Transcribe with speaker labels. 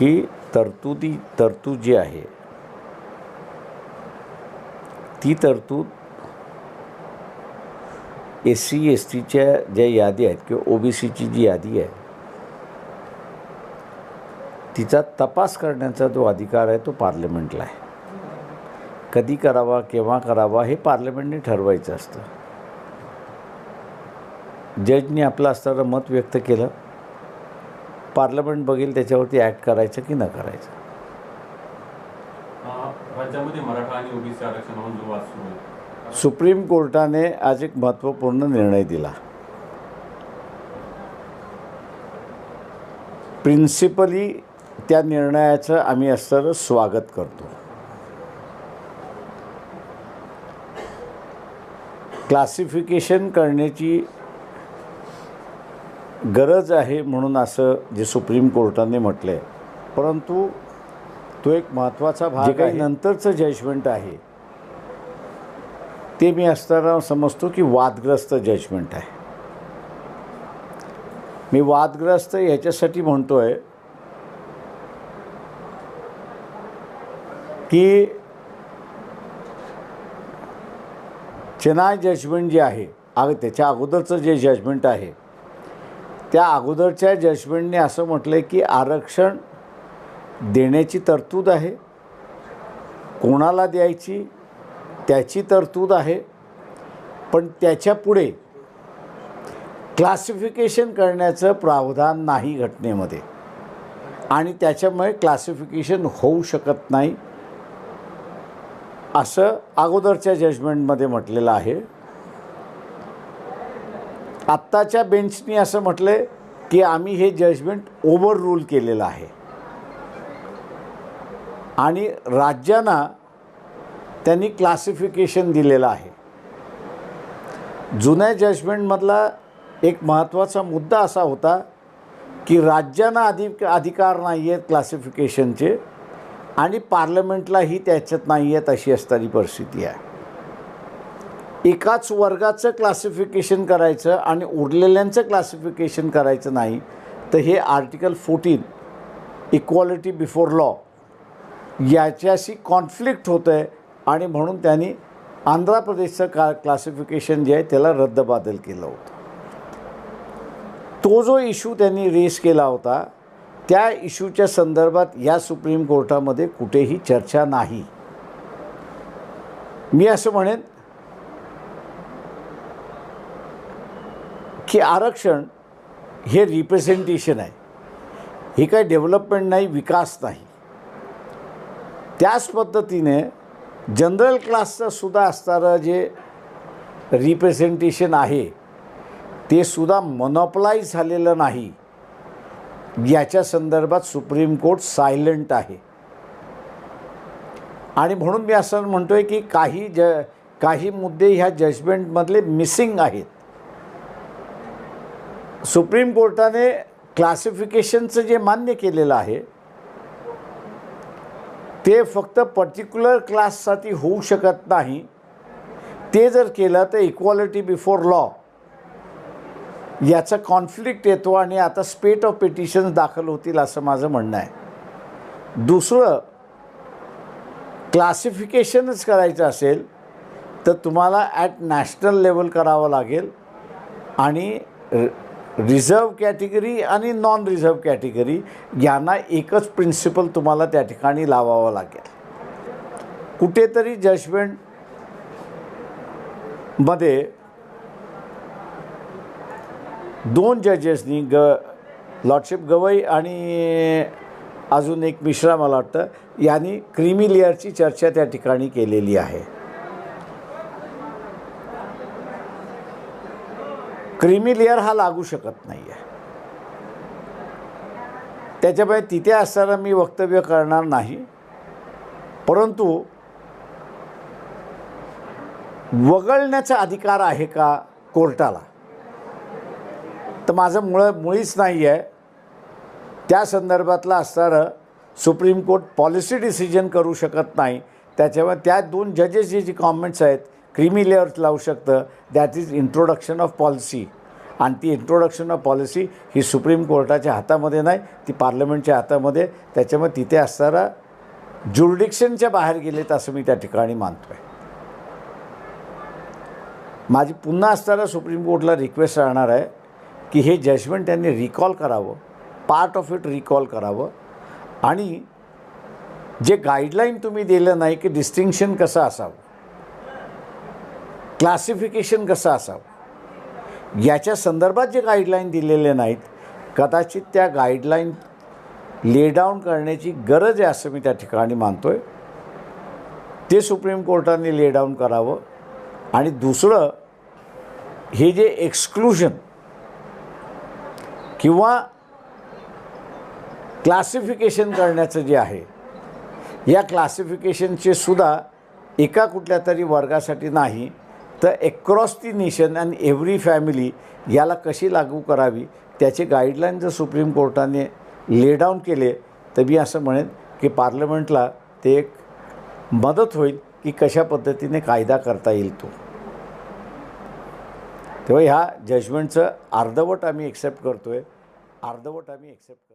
Speaker 1: की तरतुदी तरतूद जी आहे ती तरतूद एस सी एस टीच्या ज्या यादी आहेत किंवा ओ बी सीची जी यादी आहे तिचा तपास करण्याचा जो अधिकार आहे तो पार्लमेंटला आहे. कधी करावा केव्हा करावा हे पार्लमेंटने ठरवायचं असतं. जजनी आपलं असणारं मत व्यक्त केलं. पार्लमेंट बघेल त्याच्यावरती ॲक्ट करायचं की न करायचं?
Speaker 2: अं, राज्यामध्ये मराठा आणि ओबीसी आरक्षणावरून जो वाद सुरू आहे.
Speaker 1: सुप्रीम कोर्टाने आज एक महत्त्वपूर्ण निर्णय दिला. प्रिन्सिपली त्या निर्णयाचं आम्ही असणारं स्वागत करतो. क्लासिफिकेशन करण्याची गरज आहे म्हणून असं जे सुप्रीम कोर्टाने म्हटलं आहे परंतु तो एक महत्त्वाचा भाग काही नंतरचं जजमेंट आहे. ते मी असताना समजतो की वादग्रस्त जजमेंट आहे. मी वादग्रस्त याच्यासाठी म्हणतो आहे की चेन्नई जजमेंट जे आहे अग त्याच्या अगोदरचं जे जजमेंट आहे त्या अगोदरच्या जजमेंटने असं म्हटलं आहे की आरक्षण देण्याची तरतूद आहे. कोणाला द्यायची? त्याची तरतूद आहे. पण त्याच्या पुढे क्लासिफिकेशन करण्याचं प्रावधान नाही घटनेमध्ये. आणि त्याच्यामुळे क्लासिफिकेशन होऊ शकत नाही. असं अगोदरच्या जजमेंटमध्ये म्हटलेलं आहे. आत्ताच्या बेंचनी असं म्हटलं आहे की आम्ही हे जजमेंट ओव्हर रूल केलेलं आहे. आणि राज्यांना त्यांनी क्लासिफिकेशन दिलेलं आहे. जुन्या जजमेंटमधला एक महत्त्वाचा मुद्दा असा होता की राज्यांना अधिक अधिकार नाही आहेत क्लासिफिकेशनचे आणि पार्लमेंटलाही त्याच्यात नाही आहेत अशी असणारी परिस्थिती आहे. एकाच वर्गाचं क्लासिफिकेशन करायचं आणि उरलेल्यांचं क्लासिफिकेशन करायचं नाही तर हे article fourteen equality before law याच्याशी कॉन्फ्लिक्ट होतं आहे आणि म्हणून त्यांनी आंध्र प्रदेशचं का क्लासिफिकेशन जे आहे त्याला रद्दबादल केलं होतं. तो जो इश्यू त्यांनी रेस केला होता त्या इश्यूच्या संदर्भात या सुप्रीम कोर्टामध्ये कुठेही चर्चा नाही. मी असं म्हणेन की आरक्षण हे रिप्रेझेंटेशन आहे. हे काही डेव्हलपमेंट नाही विकास नाही. त्याच पद्धतीने जनरल क्लासचं सुद्धा असणारं जे रिप्रेझेंटेशन आहे ते सुद्धा मोनॉपलाईज झालेलं नाही. याच्या संदर्भात सुप्रीम कोर्ट सायलंट आहे. आणि म्हणून मी असं म्हणतो आहे की काही ज काही मुद्दे ह्या जजमेंटमधले मिसिंग आहेत. सुप्रीम कोर्टाने क्लासिफिकेशनचं जे मान्य केलेलं आहे ते फक्त पर्टिक्युलर क्लाससाठी होऊ शकत नाही. ते जर केलं तर इक्वालिटी बिफोर लॉ याचा कॉन्फ्लिक्ट येतो आणि आता स्पेट ऑफ पिटिशन्स दाखल होतील असं माझं म्हणणं आहे. दुसरं क्लासिफिकेशनच करायचं असेल तर तुम्हाला ॲट नॅशनल लेवल करावं लागेल आणि रिझर्व कॅटेगरी आणि नॉन रिझर्व कॅटेगरी यांना एकच प्रिन्सिपल तुम्हाला त्या ठिकाणी लावावं लागेल. कुठेतरी जजमेंटमध्ये दोन जजेसनी ग लॉर्डशिप गवई आणि अजून एक मिश्रा मला वाटतं यांनी क्रिमी लेअरची चर्चा त्या ठिकाणी केलेली आहे. क्रिमी लेअर हा लागू शकत नाही आहे त्याच्यामुळे तिथे असताना मी वक्तव्य करणार नाही. परंतु वगळण्याचा अधिकार आहे का कोर्टाला? तर माझं मुळं मुळीच नाही आहे त्या संदर्भातलं असणारं सुप्रीम कोर्ट पॉलिसी डिसिजन करू शकत नाही. त्याच्यामुळे त्या दोन जजेसची जी कॉमेंट्स आहेत क्रिमी लेअर्स लावू शकतं. That is introduction of policy आणि ती इंट्रोडक्शन ऑफ पॉलिसी ही सुप्रीम कोर्टाच्या हातामध्ये नाही ती पार्लमेंटच्या हातामध्ये. त्याच्यामुळे तिथे असणारा जुर्डिक्शनच्या बाहेर गेलेत असं मी त्या ठिकाणी मानतो आहे माझी पुन्हा असताना सुप्रीम कोर्टला रिक्वेस्ट राहणार आहे की हे जजमेंट त्यांनी रिकॉल करावं पार्ट ऑफ इट रिकॉल करावं. आणि जे गाईडलाईन तुम्ही दिलं नाही की डिस्टिंक्शन कसं असावं क्लासिफिकेशन कसं असावं? याच्या संदर्भात जे गाईडलाईन दिलेले नाहीत कदाचित त्या गाईडलाईन ले डाऊन करण्याची गरज आहे असं मी त्या ठिकाणी मानतो आहे ते सुप्रीम कोर्टाने ले डाऊन करावं. आणि दुसरं हे जे एक्सक्लुजन किंवा क्लासिफिकेशन करण्याचं जे आहे या क्लासिफिकेशनचे सुद्धा एका कुठल्या तरी वर्गासाठी नाही तर across the nation and every family याला कशी लागू करावी त्याचे गाईडलाईन जर सुप्रीम कोर्टाने ले डाऊन केले तर मी असं म्हणेन की पार्लमेंटला ते एक मदत होईल की कशा पद्धतीने कायदा करता येईल तो. तेव्हा ह्या जजमेंटचं अर्धवट आम्ही एक्सेप्ट करतो आहे अर्धवट आम्ही एक्सेप्ट करतो